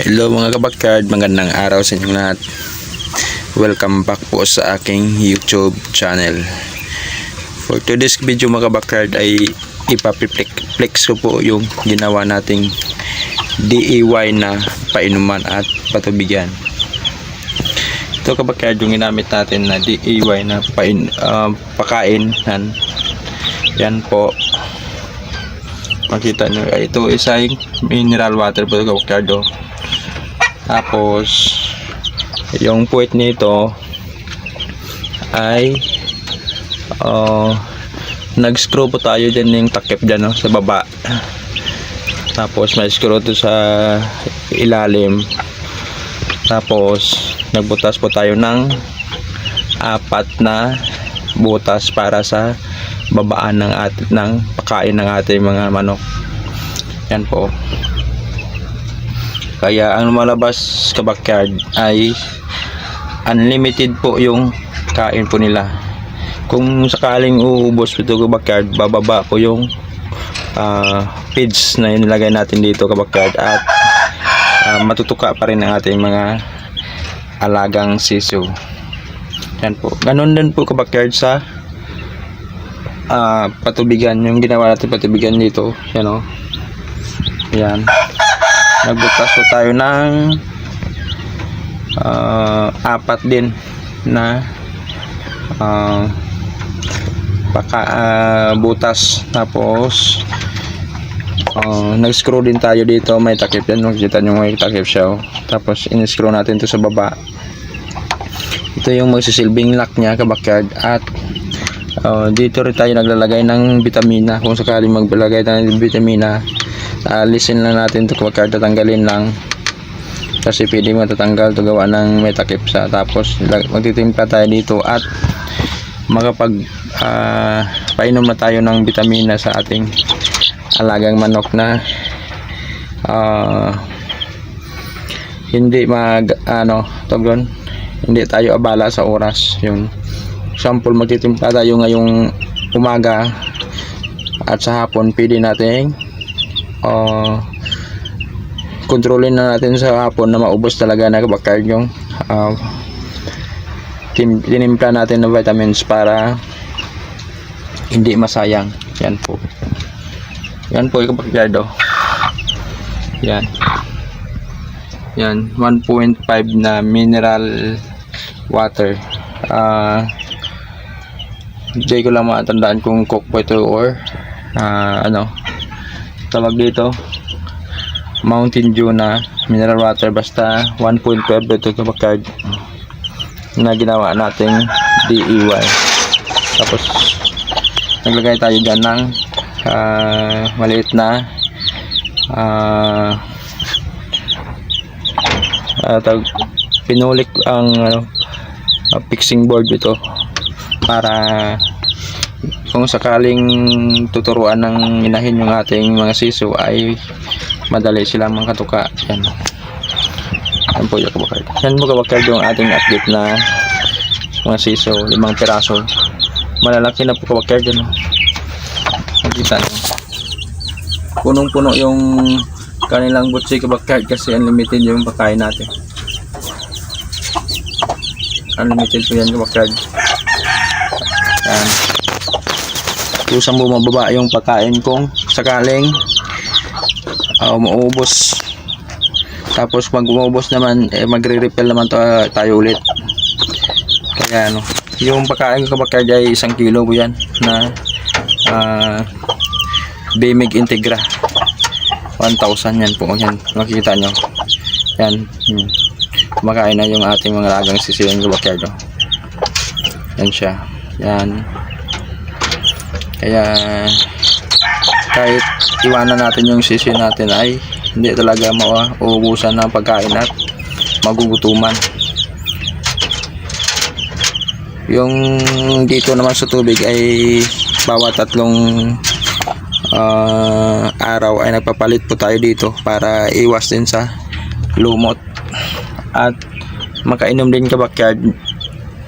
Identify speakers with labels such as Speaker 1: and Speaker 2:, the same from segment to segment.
Speaker 1: Hello mga kabakyard, magandang araw sa inyong lahat. Welcome back po sa aking YouTube channel. For today's video mga kabakyard ay ipapiflex ko po yung ginawa nating DIY na painuman at patubigan. Ito kabakyard yung ginamit natin na DIY na pain, ah, pakain. Yan po. Makita nyo, ito isang mineral water po kabakyard. oh. Tapos, yung puwet nito ay uh, nag-screw po tayo dyan yung takip dyan no, sa baba. Tapos may screw to sa ilalim. Tapos nagbutas po tayo ng apat na butas para sa babaan ng at ng pagkain ng ating mga manok. Yan po. Kaya ang lumalabas sa backyard ay unlimited po yung kain po nila. Kung sakaling uubos ito sa backyard, bababa po yung ah, feeds na inilagay natin dito sa backyard at ah, matutuka pa rin ang ating mga alagang siso. Yan po. Ganon din po sa backyard sa ah, patubigan. Yung ginawa natin patubigan dito. Yan o. Yan nagbutas po tayo ng ah, apat din na ah, paka ah, butas tapos ah, nag-screw din tayo dito may takip yan makikita nyo may takip siya oh. tapos in-screw natin to sa baba ito yung magsisilbing lock niya kabakyard at ah, dito rin tayo naglalagay ng vitamina. Kung sakaling maglalagay tayo ng vitamina alisin lang natin ito kapag tatanggalin lang. Kasi pwede matatanggal to gawa ng may takip sa tapos magtitimpla tayo dito at makapag ah, painom na tayo ng vitamina sa ating alagang manok na ah, hindi mag ano tawag hindi tayo abala sa oras. Yun sample magtitimpla tayo ngayong umaga at sa hapon pwede nating uh, kontrolin na natin sa hapon na maubos talaga na bakard yung uh, tinimpla natin ng vitamins para hindi masayang. Yan po. Yan po yung kabakyardo yan. Yan 1.5 na mineral water. Ah hindi ko lang matandaan kung cook po ito or ah, ano tawag dito Mountain Dew na mineral water. Basta 1.5 ito kapag na ginawa nating DIY tapos naglagay tayo dyan ng ah, maliit na ah ah, tawag, pinulik ang ano, ah, fixing board ito para kung sakaling tuturuan ng inahin yung ating mga siso ay madali silang makatuka yan. Yan po yung kabakard yan po kabakard yung ating update na mga siso limang piraso. Malalaki na po kabakard yan nakita nyo punong puno yung kanilang butsi kabakard kasi unlimited yung pagkain natin. Unlimited po yan kabakard yan kusang bumababa yung pagkain kung sakaling uh, maubos tapos pag umubos naman eh, magre-refill naman to, ah, tayo ulit. Kaya ano yung pagkain ko kapag ay isang kilo po yan na uh, Bimig Integra. 1,000 yan po yan makikita nyo. Yan hmm. kumakain na yung ating mga lagang sisiyon kabakyardo yan siya yan kaya kahit iwanan natin yung sisi natin ay hindi talaga mauubusan ng pagkain at magugutuman. Yung dito naman sa tubig ay bawat tatlong ah, araw ay nagpapalit po tayo dito para iwas din sa lumot at makainom din ka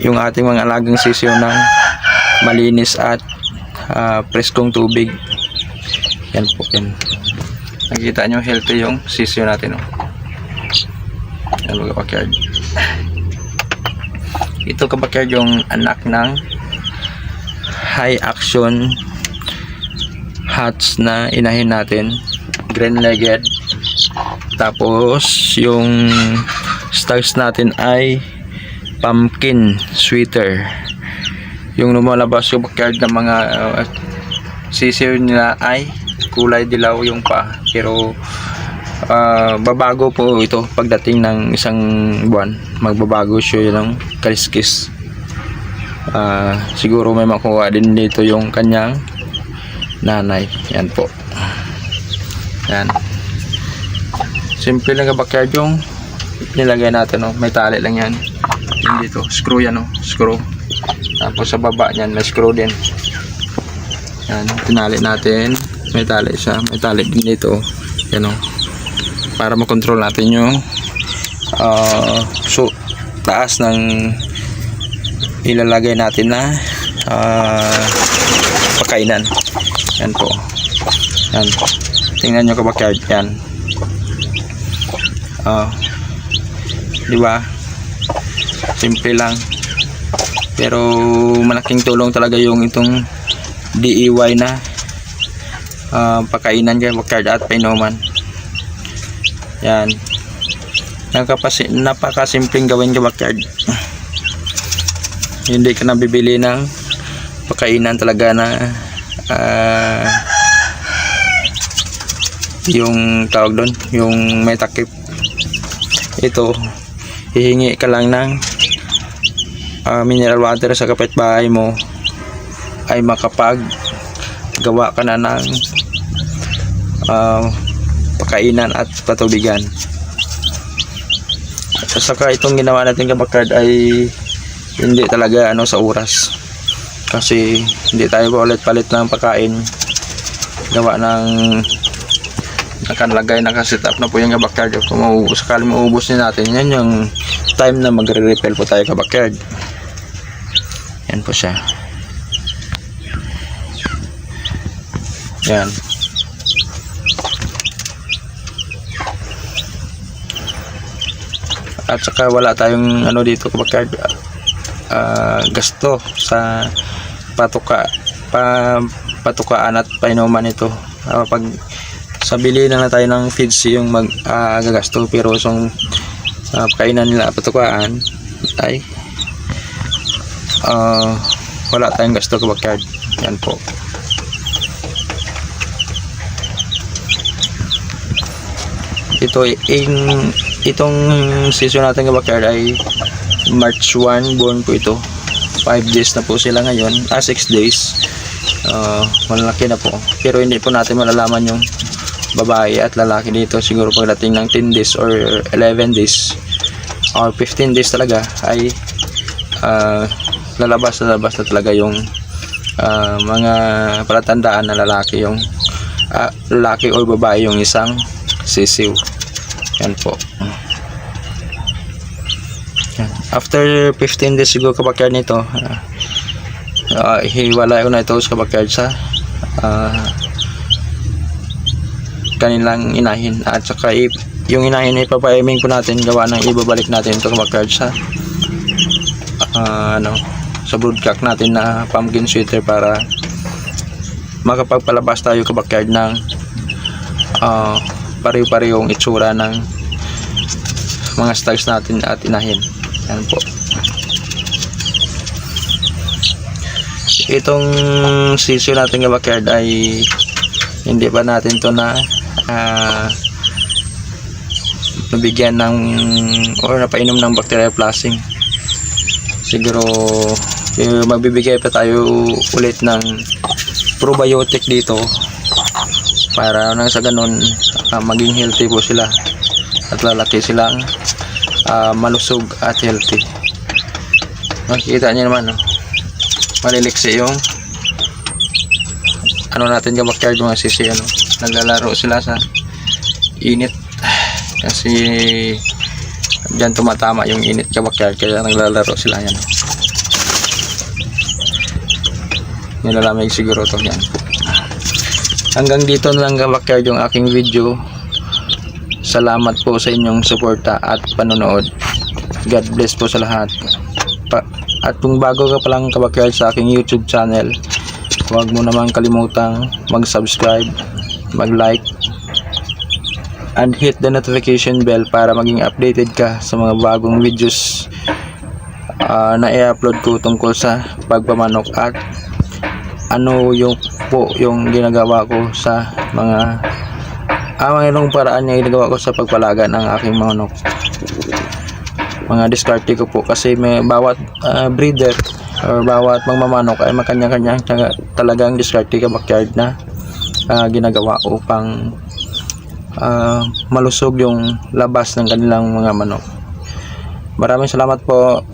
Speaker 1: yung ating mga alagang sisiyo ng malinis at ah, preskong tubig yan po yan nakikita nyo healthy yung sisyo natin oh. Yan mga kabakyard. Ito kabakyard yung anak ng high action hats na inahin natin. Green legged. Tapos yung stars natin ay pumpkin sweater. Yung lumalabas yung backyard ng mga uh, sisiw nila ay kulay dilaw yung pa. Pero ah, babago po ito pagdating ng isang buwan. Magbabago siya ng kaliskis. Ah, siguro may makuha din dito yung kanyang nanay. Yan po. Yan. Simple lang backyard yung nilagay natin. No? May tali lang yan. Yung dito. Screw yan. No? Screw. Tapos sa baba niyan may screw din. Yan. Tinali natin. May tali siya. May tali din dito. Yan o. Para makontrol natin yung ah, so, taas ng ilalagay natin na ah, pakainan. Yan po. Yan. Tingnan nyo kabakyard. Yan. Ah. di ba? Simple lang. Pero malaking tulong talaga yung itong DIY na ah, pakainan kay Backyard at Painuman. Yan. Napakasimpleng gawin kay Backyard. Hindi ka nabibili ng pakainan talaga na ah, yung tawag doon, yung may takip. Ito, hihingi ka lang ng ah, mineral water sa kapitbahay mo ay makapag gawa ka na ng ah, pakainan at patubigan. At saka itong ginawa natin kabakard ay hindi talaga ano sa oras. Kasi hindi tayo paulit-palit ng pagkain gawa ng nakalagay nakaset up na po yung kabakard kung maubos, sakali maubos din natin yan yung time na magre-refill po tayo kabakard yan po siya. Yan. At saka wala tayong ano dito kabakard ah, gasto sa patuka pa, patukaan at painuman ito. Ah, pag sa bili na lang tayo ng feeds yung mag ah, gagasto pero yung uh, kainan nila patukaan ay ah, wala tayong gasto kabakard yan po. Ito in itong season natin kabakard ay March 1 born po ito. 5 days na po sila ngayon. Ah 6 days. Uh, malaki na po. Pero hindi po natin malalaman yung babae at lalaki dito. Siguro pagdating ng 10 days or 11 days or 15 days talaga ay ah, lalabas lalabas na talaga yung ah, mga palatandaan na lalaki yung ah, lalaki or babae yung isang sisiw. Yan po. Yan. after 15 days siguro kapag nito ah, uh, hiwalay ko na ito sa backyard sa ah, kanilang inahin. At saka yung inahin ay papaiming po natin gawa ng ibabalik natin ito sa backyard sa ah, ano sa broodcock natin na pumpkin sweater para makapagpalabas tayo ka backyard ng ah, pare-parehong itsura ng mga styles natin at inahin. Yan po. Itong sisyo natin ng backyard ay hindi pa natin to na ah, nabigyan ng or napainom ng bacterial flushing siguro magbibigay pa tayo ulit ng probiotic dito para nang sa ganun ah, maging healthy po sila at lalaki silang ah, malusog at healthy. Makikita niyo naman no? maliliksi yung ano natin yung backyard mga sisi ano? Naglalaro sila sa init. Kasi dyan tumatama yung init backyard kaya naglalaro sila yan nilalamig siguro to yan hanggang dito na lang ka backyard yung aking video Salamat po sa inyong suporta at panonood. God bless po sa lahat. Pa- at kung bago ka palang kabakyard sa aking YouTube channel, huwag mo namang kalimutang mag-subscribe, mag-like, and hit the notification bell para maging updated ka sa mga bagong videos ah, na i-upload ko tungkol sa pagpamanok at ano yung po yung ginagawa ko sa mga ah, mga anong paraan yung ginagawa ko sa pagpalaga ng aking manok mga diskarte ko po. Kasi may bawat ah, breeder or bawat magmamanok ay makanya-kanya talagang diskarte ka backyard na ah, ginagawa upang ah, malusog yung labas ng kanilang mga manok. Maraming salamat po